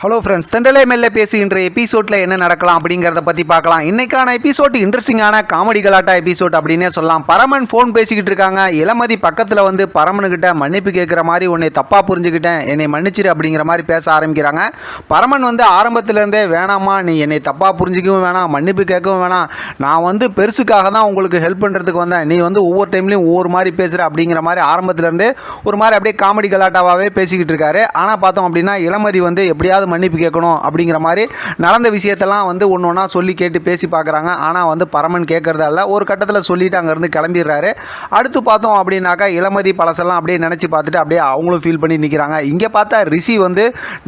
Hello friends தெண்டலை மெல்ல பேசுகின்ற எபிசோடில் என்ன நடக்கலாம் அப்படிங்கிறத பற்றி பார்க்கலாம். இன்னைக்கான எபிசோட் இன்ட்ரெஸ்டிங்கான காமெடி கலாட்டா எபிசோட் அப்படின்னே சொல்லலாம். பரமன் ஃபோன் பேசிக்கிட்டு இருக்காங்க. இளமதி பக்கத்தில் வந்து பரமனுக்கிட்ட மன்னிப்பு கேட்குற மாதிரி உன்னை தப்பாக புரிஞ்சுக்கிட்டேன். என்னை மன்னிச்சிரு அப்படிங்கிற மாதிரி பேச ஆரம்பிக்கிறாங்க. பரமன் வந்து ஆரம்பத்துலேருந்தே வேணாமா நீ என்னை தப்பாக புரிஞ்சிக்கவும் வேணாம் மன்னிப்பு கேட்கவும் வேணாம். நான் வந்து பெருசுக்காக தான் உங்களுக்கு ஹெல்ப் பண்ணுறதுக்கு வந்தேன். நீ வந்து ஒவ்வொரு டைம்லையும் ஒவ்வொரு மாதிரி பேசுகிற அப்படிங்கிற மாதிரி ஆரம்பத்துலேருந்தே ஒரு மாதிரி அப்படியே காமெடி கலாட்டாவாகவே பேசிக்கிட்டு இருக்காரு. ஆனால் பார்த்தோம் அப்படின்னா இளமதி வந்து எப்படியாவது மன்னிப்பு கேட்கணும் அப்படிங்கிற மாதிரி நடந்த விஷயத்தெல்லாம் வந்து ஒன்று ஒன்றா சொல்லி கேட்டு பேசி பார்க்குறாங்க. ஆனால் வந்து பரமன் கேட்குறதா இல்லை. ஒரு கட்டத்தில் சொல்லிவிட்டு அங்கேருந்து கிளம்பிடுறாரு. அடுத்து பார்த்தோம் அப்படின்னாக்கா இளமதி பழசெல்லாம் அப்படியே நினச்சி பார்த்துட்டு அப்படியே அவங்களும் ஃபீல் பண்ணி நிற்கிறாங்க இங்கே பார்த்தா ரிஷி வந்து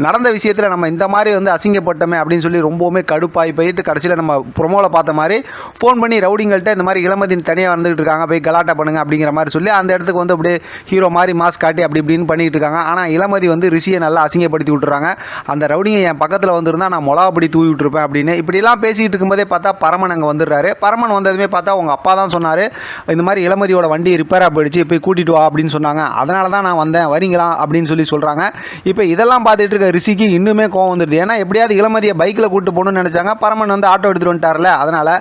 நடந்த விஷயத்தில் நம்ம இந்த மாதிரி வந்து அசிங்கப்பட்டோமே அப்படின்னு சொல்லி ரொம்பவுமே கடுப்பாகி போயிட்டு கடைசியில் நம்ம ப்ரொமோவில் பார்த்த மாதிரி ஃபோன் பண்ணி ரவுடிங்கள்கிட்ட இந்த மாதிரி இளமதி தனியாக வந்துகிட்டு இருக்காங்க. போய் கலாட்டா பண்ணுங்க அப்படிங்கிற மாதிரி சொல்லி அந்த இடத்துக்கு வந்து அப்படியே ஹீரோ மாதிரி மாஸ்க் காட்டி அப்படி இப்படின்னு பண்ணிட்டு இருக்காங்க. ஆனால் இளமதி வந்து ரிஷியை நல்லா அசிங்கப்படுத்தி விட்டுறாங்க. அந்த ரவுடிங்க என் பக்கத்தில் வந்திருந்தா நான் மிளகாப்படி தூவி விட்டுருப்பேன் அப்படின்னு. இப்படிலாம் பேசிக்கிட்டு இருக்கும்போதே பார்த்தா பரமன் அங்கே வந்துடுறாரு. பரமன் வந்ததுமே பார்த்தா உங்கள் அப்பா தான் சொன்னார். இந்த மாதிரி இளமதியோட வண்டி ரிப்பேராக போயிடுச்சு போய் கூட்டிட்டு வா அப்படின்னு சொன்னாங்க. அதனால தான் நான் வந்தேன். வரீங்களா? அப்படின்னு சொல்லி சொல்கிறாங்க இப்போ இதெல்லாம் பார்த்துட்டு இருக்க ரிஷிக்கு இன்னுமே கோவம் வந்துடுது ஏன்னா எப்படியாவது இளமதியை பைக்கில் கூட்டு போகணும்னு நினச்சாங்க. பரமன் வந்து ஆட்டோ எடுத்துகிட்டு வந்துட்டார்ல. அதனால்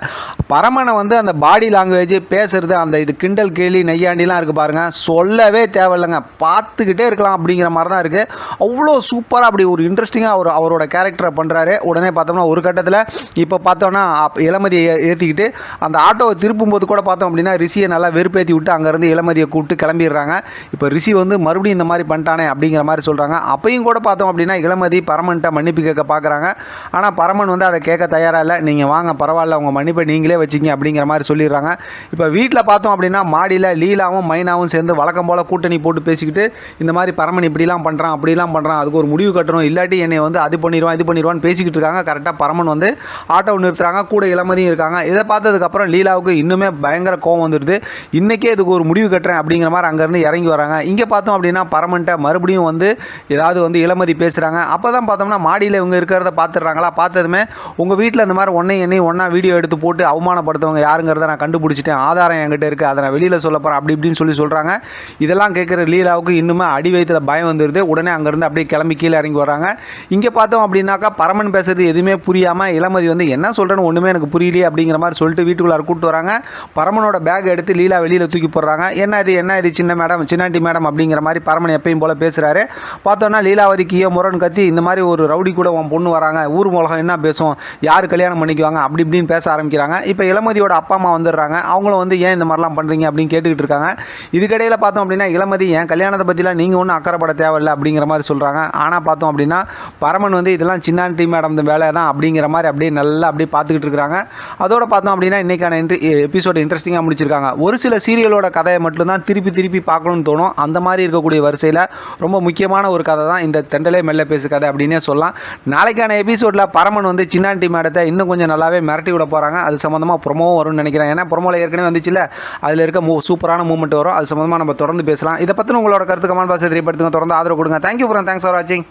பரமனை வந்து அந்த பாடி லாங்குவேஜ் பேசுறது அந்த இது கிண்டல் கேலி நெய்யாண்டிலாம் இருக்குது பாருங்க. சொல்லவே தேவையில்லைங்க. பார்த்துக்கிட்டே இருக்கலாம் அப்படிங்கிற மாதிரி தான் இருக்குது அவ்வளோ சூப்பராக அப்படி ஒரு இன்ட்ரெஸ்டிங்காக அவர் அவரோட கேரக்டரை பண்ணுறாரு உடனே பார்த்தோம்னா ஒரு கட்டத்தில் இப்போ பார்த்தோன்னா இளமதியை ஏற்றிக்கிட்டு அந்த ஆட்டோவை திருப்பும் போது கூட பார்த்தோம் அப்படின்னா ரிஷியை நல்லா வெறுப்பேற்றி விட்டு அங்கேருந்து இளமதியை கூப்பிட்டு கிளம்பிடுறாங்க. இப்போ ரிஷி வந்து மறுபடியும் இந்த மாதிரி பண்ணிட்டானே அப்படிங்கிற மாதிரி சொல்கிறாங்க அப்பையும் கூட பார்த்தோம் அப்படின்னா இளமதி பரமன்ட்ட மன்னிப்பு கேட்க பார்க்குறாங்க. ஆனால் பரமன் வந்து அதை கேட்க தயாராக இல்லை. நீங்கள் வாங்க பரவாயில்ல உங்கள் மன்னிப்பை நீங்களே வச்சுக்கிங்க அப்படிங்கிற மாதிரி சொல்லிடுறாங்க. இப்போ வீட்டில் பார்த்தோம் அப்படின்னா மாடியில் லீலாவும் மைனாவும் சேர்ந்து வழக்கம் போல் கூட்டணி போட்டு பேசிக்கிட்டு இந்த மாதிரி பரமன் இப்படிலாம் பண்ணுறான் அப்படிலாம் பண்ணுறான் அதுக்கு ஒரு முடிவு கட்டணும் இல்லாட்டி என்னை வந்து அது பண்ணிடுவான் இது பண்ணிடுவான்னு பேசிக்கிட்டு இருக்காங்க. கரெக்டாக பரமன் வந்து ஆட்டோ நிறுத்துறாங்க கூட இளமதியும் இருக்காங்க. இதை பார்த்ததுக்கப்புறம் லீலாவுக்கு இன்னுமே பயங்கர கோவம் வந்துடுது. இன்றைக்கே இதுக்கு ஒரு முடிவு கட்டுறேன் அப்படிங்கிற மாதிரி அங்கேருந்து இறங்கி வராங்க. இங்கே பார்த்தோம் அப்படின்னா பரமன்ட்ட மறுபடியும் வந்து ஏதாவது வந்து இளமதி பேசுகிறாங்க அப்போ தான் பார்த்தோம்னா மாடியில் இவங்க இருக்கிறத பார்த்துடுறாங்களா? பார்த்ததுமே உங்கள் வீட்டில் இந்த மாதிரி ஒன்றையும் என்னையும் ஒன்றா வீடியோ எடுத்து போட்டு அவமானப்படுத்தவங்க யாருங்கிறத நான் கண்டுபிடிச்சிட்டேன். ஆதாரம் என்கிட்ட இருக்குது அதை நான் வெளியில் சொல்ல போகிறேன் அப்படி இப்படின்னு சொல்லி சொல்கிறாங்க இதெல்லாம் கேட்குற லீலாவுக்கு இன்னுமே அடி வயிற்றுல பயம் வந்துடுது. உடனே அங்கேருந்து அப்படியே கிளம்பி கீழே இறங்கி வராங்க இங்கே பார்த்தோம் அப்படின்னாக்கா பரமன் பேசுறது எதுவுமே புரியாமல் இளமதி வந்து என்ன சொல்கிறேன்னு ஒன்றுமே எனக்கு புரியலையே அப்படிங்கிற மாதிரி சொல்லிட்டு வீட்டுக்குள்ளார கூப்பிட்டு வராங்க. பரமனோட பேக் எடுத்து லீலா வெளியில் தூக்கி போடுறாங்க. என்ன இது என்ன இது சின்ன மேடம் சின்னாண்டி மேடம் அப்படிங்கிற மாதிரி பரமன் எப்பயும் போல் பேசுகிறாரு பார்த்தோன்னா லீலாவதி கீயோ முரண் கத்தி இந்த மாதிரி ஒரு ரவுடி கூட உன் பொண்ணு வராங்க. ஊர் உலகம் என்ன பேசும் யார் கல்யாணம் பண்ணிக்குவாங்க அப்படி இப்படின்னு பேச ஆரம்பிக்கிறாங்க. இப்போ இளமதியோட அப்பா அம்மா வந்துடுறாங்க. அவங்களும் வந்து ஏன் இந்த மாதிரிலாம் பண்ணுறீங்க அப்படின்னு கேட்டுக்கிட்டு இருக்காங்க. இதுக்கிடையில் பார்த்தோம் அப்படின்னா இளமதி என் கல்யாணத்தை பற்றிலாம் நீங்கள் ஒன்றும் அக்கறைப்பட தேவையில்லை அப்படிங்கிற மாதிரி சொல்கிறாங்க ஆனால் பார்த்தோம் அப்படின்னா பரமன் வந்து இதெல்லாம் சின்னாண்டி மேடம் இந்த வேலை தான் அப்படிங்கிற மாதிரி அப்படியே நல்லா அப்படியே பார்த்துக்கிட்டு இருக்கிறாங்க. அதோட பார்த்தோம் அப்படின்னா இன்றைக்கான இன்ட்ரி எபிசோட் இன்ட்ரெஸ்டிங்காக முடிச்சிருக்காங்க. ஒரு சில சீரியலோட கதையை மட்டும்தான் திருப்பி திருப்பி பார்க்கணும்னு தோணும். அந்த மாதிரி இருக்கக்கூடிய வரிசையில் ரொம்ப முக்கியமான ஒரு கதை தான் இந்த தெண்டலே மெல்ல பேசு கதை அப்படின்னே சொல்லலாம். நாளைக்கான எபிசோடில் பரமன் வந்து சின்னாண்டி மேடத்தை இன்னும் கொஞ்சம் நல்லாவே மிரட்டி விட போகிறாங்க அது சம்மந்தமாக ப்ரொமோவும் வரும்னு நினைக்கிறேன். ஏன்னா ப்ரொமோவில் ஏற்கனவே வந்துச்சுல்ல. அதில் இருக்க மூ சூப்பரான மூமெண்ட் வரும். அது சம்மந்தமாக நம்ம தொடர்ந்து பேசலாம். இதை பற்றின உங்களோட கருத்து கமெண்ட் பாக்ஸ் தெரியப்படுத்துங்க. தொடர்ந்து ஆதரவு கொடுங்க. தேங்க்யூ ஃபார் தேங்க்ஸ் ஃபார் வாட்சிங்